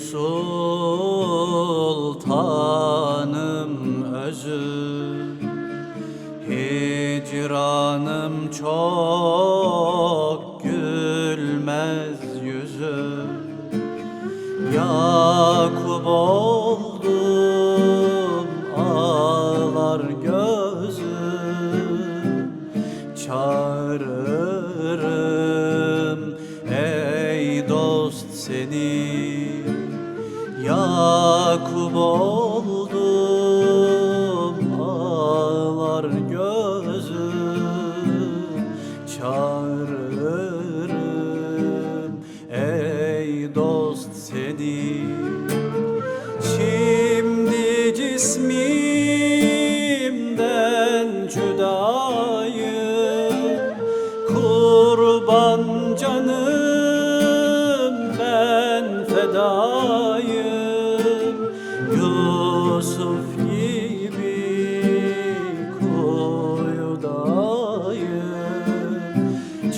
sultanım özüm Hicranım çok gülmez yüzüm. Yakub Yakup oldum ağlar gözüm Çağırırım. Ey dost seni Şimdi cismimden cüdayım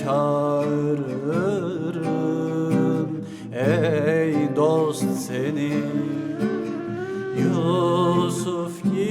Çağırırım. Ey dost seni Yusuf gibi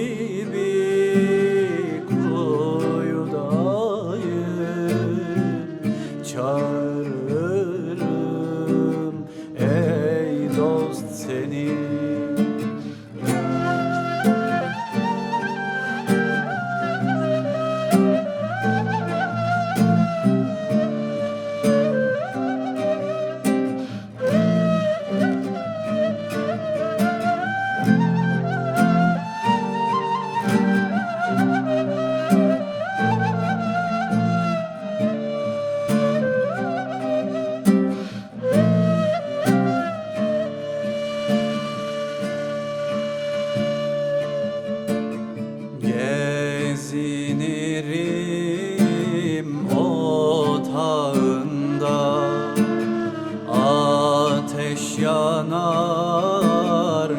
Yanar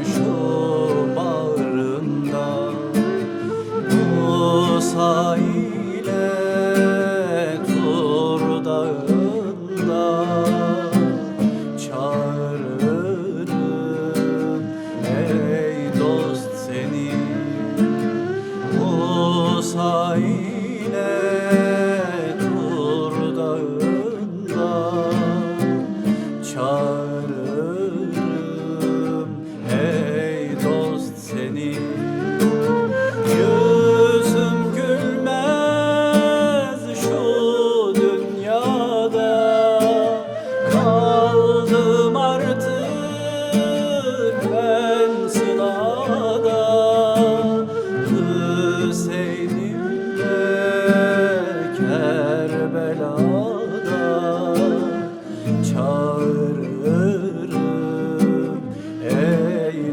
şu bağrında. İle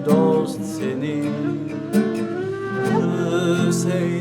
dost seni Hüseyin'im